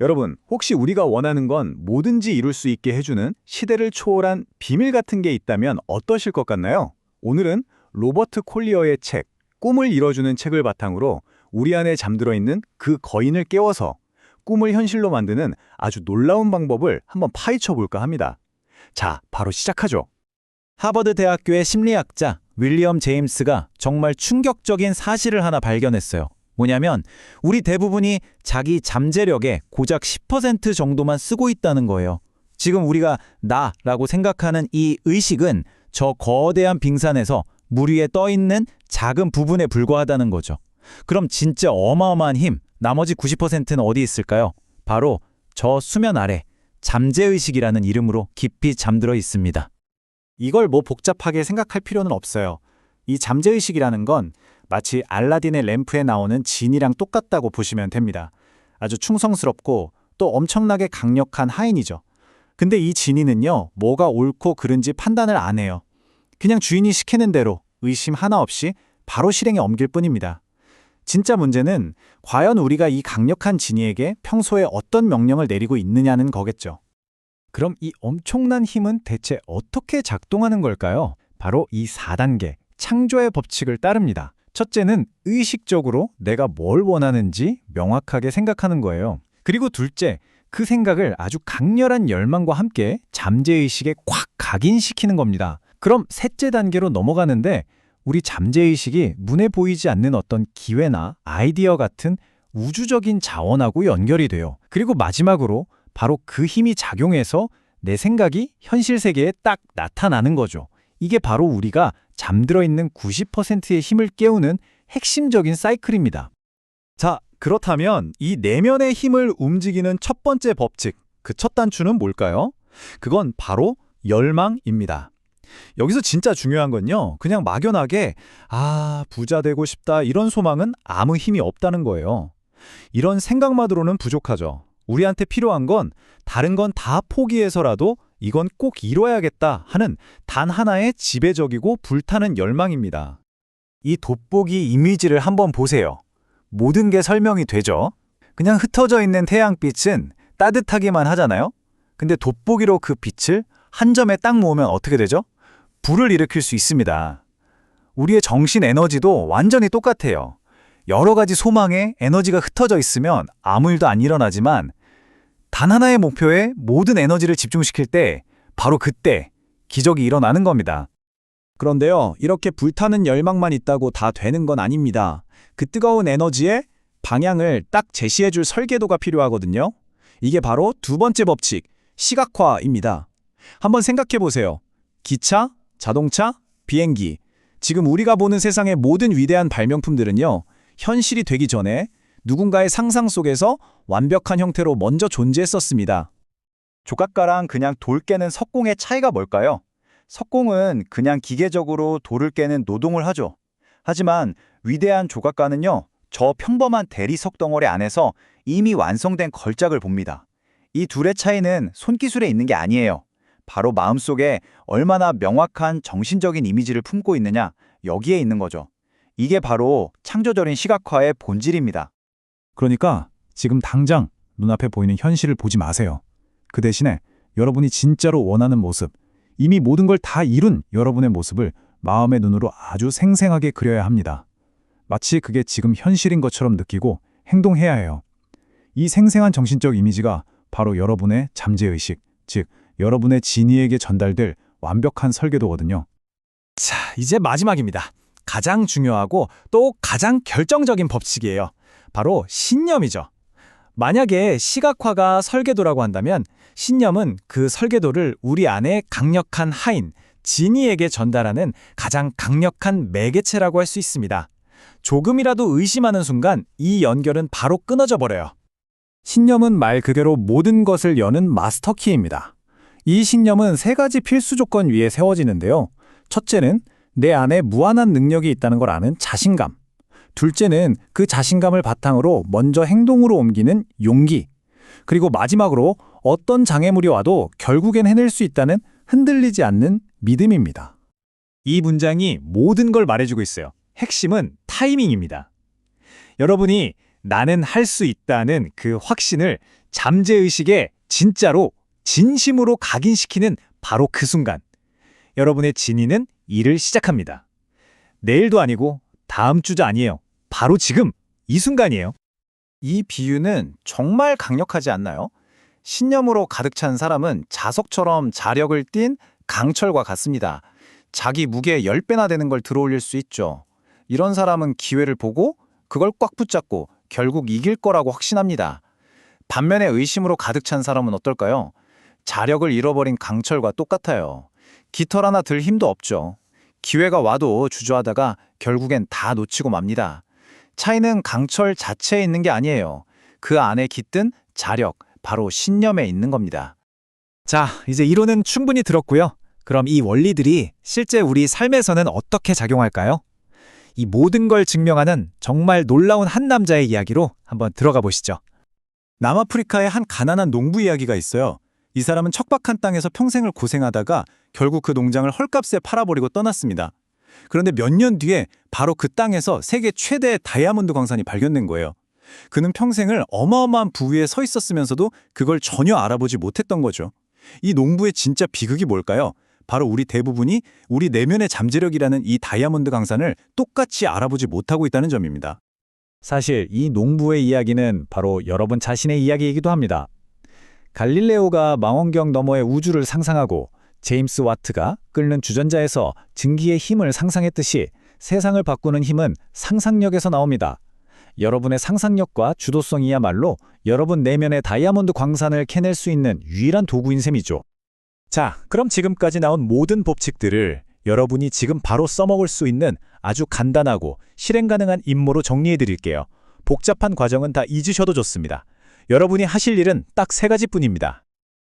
여러분, 혹시 우리가 원하는 건 뭐든지 이룰 수 있게 해주는 시대를 초월한 비밀 같은 게 있다면 어떠실 것 같나요? 오늘은 로버트 콜리어의 책, 꿈을 이뤄주는 책을 바탕으로 우리 안에 잠들어 있는 그 거인을 깨워서 꿈을 현실로 만드는 아주 놀라운 방법을 한번 파헤쳐 볼까 합니다. 자, 바로 시작하죠. 하버드 대학교의 심리학자 윌리엄 제임스가 정말 충격적인 사실을 하나 발견했어요. 뭐냐면 우리 대부분이 자기 잠재력의 고작 10% 정도만 쓰고 있다는 거예요. 지금 우리가 나라고 생각하는 이 의식은 저 거대한 빙산에서 물 위에 떠 있는 작은 부분에 불과하다는 거죠. 그럼 진짜 어마어마한 힘, 나머지 90%는 어디 있을까요? 바로 저 수면 아래 잠재의식이라는 이름으로 깊이 잠들어 있습니다. 이걸 뭐 복잡하게 생각할 필요는 없어요. 이 잠재의식이라는 건 마치 알라딘의 램프에 나오는 진이랑 똑같다고 보시면 됩니다. 아주 충성스럽고 또 엄청나게 강력한 하인이죠. 근데 이 진이는요, 뭐가 옳고 그른지 판단을 안 해요. 그냥 주인이 시키는 대로 의심 하나 없이 바로 실행에 옮길 뿐입니다. 진짜 문제는 과연 우리가 이 강력한 진이에게 평소에 어떤 명령을 내리고 있느냐는 거겠죠. 그럼 이 엄청난 힘은 대체 어떻게 작동하는 걸까요? 바로 이 4단계 창조의 법칙을 따릅니다. 첫째는 의식적으로 내가 뭘 원하는지 명확하게 생각하는 거예요. 그리고 둘째, 그 생각을 아주 강렬한 열망과 함께 잠재의식에 꽉 각인시키는 겁니다. 그럼 셋째 단계로 넘어가는데 우리 잠재의식이 눈에 보이지 않는 어떤 기회나 아이디어 같은 우주적인 자원하고 연결이 돼요. 그리고 마지막으로 바로 그 힘이 작용해서 내 생각이 현실 세계에 딱 나타나는 거죠. 이게 바로 우리가 잠들어 있는 90%의 힘을 깨우는 핵심적인 사이클입니다. 자, 그렇다면 이 내면의 힘을 움직이는 첫 번째 법칙, 그 첫 단추는 뭘까요? 그건 바로 열망입니다. 여기서 진짜 중요한 건요, 그냥 막연하게, 아, 부자 되고 싶다, 이런 소망은 아무 힘이 없다는 거예요. 이런 생각만으로는 부족하죠. 우리한테 필요한 건 다른 건 다 포기해서라도 이건 꼭 이뤄야겠다 하는 단 하나의 지배적이고 불타는 열망입니다. 이 돋보기 이미지를 한번 보세요. 모든 게 설명이 되죠? 그냥 흩어져 있는 태양빛은 따뜻하기만 하잖아요? 근데 돋보기로 그 빛을 한 점에 딱 모으면 어떻게 되죠? 불을 일으킬 수 있습니다. 우리의 정신 에너지도 완전히 똑같아요. 여러 가지 소망에 에너지가 흩어져 있으면 아무 일도 안 일어나지만 단 하나의 목표에 모든 에너지를 집중시킬 때 바로 그때 기적이 일어나는 겁니다. 그런데요, 이렇게 불타는 열망만 있다고 다 되는 건 아닙니다. 그 뜨거운 에너지에 방향을 딱 제시해줄 설계도가 필요하거든요. 이게 바로 두 번째 법칙, 시각화입니다. 한번 생각해 보세요. 기차, 자동차, 비행기. 지금 우리가 보는 세상의 모든 위대한 발명품들은요, 현실이 되기 전에 누군가의 상상 속에서 완벽한 형태로 먼저 존재했었습니다. 조각가랑 그냥 돌 깨는 석공의 차이가 뭘까요? 석공은 그냥 기계적으로 돌을 깨는 노동을 하죠. 하지만 위대한 조각가는요, 저 평범한 대리 석 덩어리 안에서 이미 완성된 걸작을 봅니다. 이 둘의 차이는 손기술에 있는 게 아니에요. 바로 마음속에 얼마나 명확한 정신적인 이미지를 품고 있느냐, 여기에 있는 거죠. 이게 바로 창조적인 시각화의 본질입니다. 그러니까 지금 당장 눈앞에 보이는 현실을 보지 마세요. 그 대신에 여러분이 진짜로 원하는 모습, 이미 모든 걸 다 이룬 여러분의 모습을 마음의 눈으로 아주 생생하게 그려야 합니다. 마치 그게 지금 현실인 것처럼 느끼고 행동해야 해요. 이 생생한 정신적 이미지가 바로 여러분의 잠재의식, 즉 여러분의 진이에게 전달될 완벽한 설계도거든요. 자, 이제 마지막입니다. 가장 중요하고 또 가장 결정적인 법칙이에요. 바로 신념이죠. 만약에 시각화가 설계도라고 한다면 신념은 그 설계도를 우리 안에 강력한 하인, 진이에게 전달하는 가장 강력한 매개체라고 할 수 있습니다. 조금이라도 의심하는 순간 이 연결은 바로 끊어져 버려요. 신념은 말 그대로 모든 것을 여는 마스터키입니다. 이 신념은 세 가지 필수 조건 위에 세워지는데요. 첫째는 내 안에 무한한 능력이 있다는 걸 아는 자신감. 둘째는 그 자신감을 바탕으로 먼저 행동으로 옮기는 용기. 그리고 마지막으로 어떤 장애물이 와도 결국엔 해낼 수 있다는 흔들리지 않는 믿음입니다. 이 문장이 모든 걸 말해주고 있어요. 핵심은 타이밍입니다. 여러분이 나는 할 수 있다는 그 확신을 잠재의식에 진짜로 진심으로 각인시키는 바로 그 순간 여러분의 진이는 일을 시작합니다. 내일도 아니고 다음 주도 아니에요. 바로 지금 이 순간이에요. 이 비유는 정말 강력하지 않나요? 신념으로 가득 찬 사람은 자석처럼 자력을 띤 강철과 같습니다. 자기 무게 10배나 되는 걸 들어올릴 수 있죠. 이런 사람은 기회를 보고 그걸 꽉 붙잡고 결국 이길 거라고 확신합니다. 반면에 의심으로 가득 찬 사람은 어떨까요? 자력을 잃어버린 강철과 똑같아요. 깃털 하나 들 힘도 없죠. 기회가 와도 주저하다가 결국엔 다 놓치고 맙니다. 차이는 강철 자체에 있는 게 아니에요. 그 안에 깃든 자력, 바로 신념에 있는 겁니다. 자, 이제 이론은 충분히 들었고요. 그럼 이 원리들이 실제 우리 삶에서는 어떻게 작용할까요? 이 모든 걸 증명하는 정말 놀라운 한 남자의 이야기로 한번 들어가 보시죠. 남아프리카의 한 가난한 농부 이야기가 있어요. 이 사람은 척박한 땅에서 평생을 고생하다가 결국 그 농장을 헐값에 팔아버리고 떠났습니다. 그런데 몇 년 뒤에 바로 그 땅에서 세계 최대의 다이아몬드 광산이 발견된 거예요. 그는 평생을 어마어마한 부위에 서 있었으면서도 그걸 전혀 알아보지 못했던 거죠. 이 농부의 진짜 비극이 뭘까요? 바로 우리 대부분이 우리 내면의 잠재력이라는 이 다이아몬드 강산을 똑같이 알아보지 못하고 있다는 점입니다. 사실 이 농부의 이야기는 바로 여러분 자신의 이야기이기도 합니다. 갈릴레오가 망원경 너머의 우주를 상상하고 제임스 와트가 끓는 주전자에서 증기의 힘을 상상했듯이 세상을 바꾸는 힘은 상상력에서 나옵니다. 여러분의 상상력과 주도성이야말로 여러분 내면의 다이아몬드 광산을 캐낼 수 있는 유일한 도구인 셈이죠. 자, 그럼 지금까지 나온 모든 법칙들을 여러분이 지금 바로 써먹을 수 있는 아주 간단하고 실행 가능한 임무로 정리해 드릴게요. 복잡한 과정은 다 잊으셔도 좋습니다. 여러분이 하실 일은 딱 세 가지뿐입니다.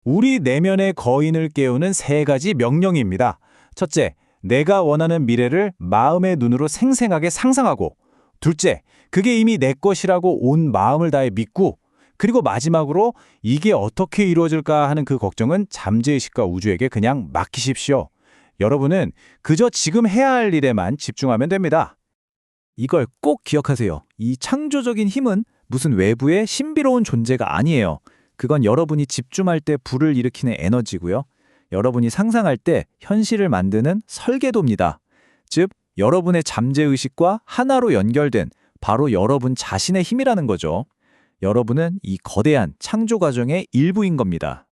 우리 내면의 거인을 깨우는 세 가지 명령입니다. 첫째, 내가 원하는 미래를 마음의 눈으로 생생하게 상상하고 둘째, 그게 이미 내 것이라고 온 마음을 다해 믿고 그리고 마지막으로 이게 어떻게 이루어질까 하는 그 걱정은 잠재의식과 우주에게 그냥 맡기십시오. 여러분은 그저 지금 해야 할 일에만 집중하면 됩니다. 이걸 꼭 기억하세요. 이 창조적인 힘은 무슨 외부의 신비로운 존재가 아니에요. 그건 여러분이 집중할 때 불을 일으키는 에너지고요. 여러분이 상상할 때 현실을 만드는 설계도입니다. 즉, 여러분의 잠재의식과 하나로 연결된 바로 여러분 자신의 힘이라는 거죠. 여러분은 이 거대한 창조 과정의 일부인 겁니다.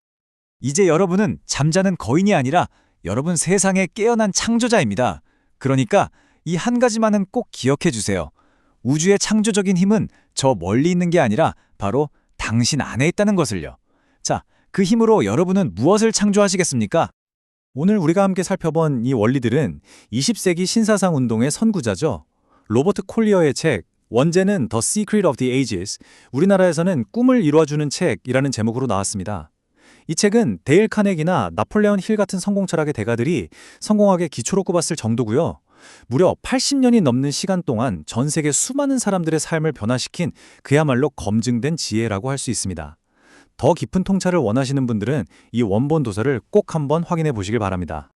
이제 여러분은 잠자는 거인이 아니라 여러분 세상에 깨어난 창조자입니다. 그러니까 이 한 가지만은 꼭 기억해 주세요. 우주의 창조적인 힘은 저 멀리 있는 게 아니라 바로 당신 안에 있다는 것을요. 자, 그 힘으로 여러분은 무엇을 창조하시겠습니까? 오늘 우리가 함께 살펴본 이 원리들은 20세기 신사상 운동의 선구자죠. 로버트 콜리어의 책 원제는 The Secret of the Ages, 우리나라에서는 꿈을 이루어주는 책이라는 제목으로 나왔습니다. 이 책은 데일 카네기나 나폴레온 힐 같은 성공 철학의 대가들이 성공학의 기초로 꼽았을 정도고요. 무려 80년이 넘는 시간 동안 전 세계 수많은 사람들의 삶을 변화시킨 그야말로 검증된 지혜라고 할 수 있습니다. 더 깊은 통찰을 원하시는 분들은 이 원본 도서를 꼭 한번 확인해 보시길 바랍니다.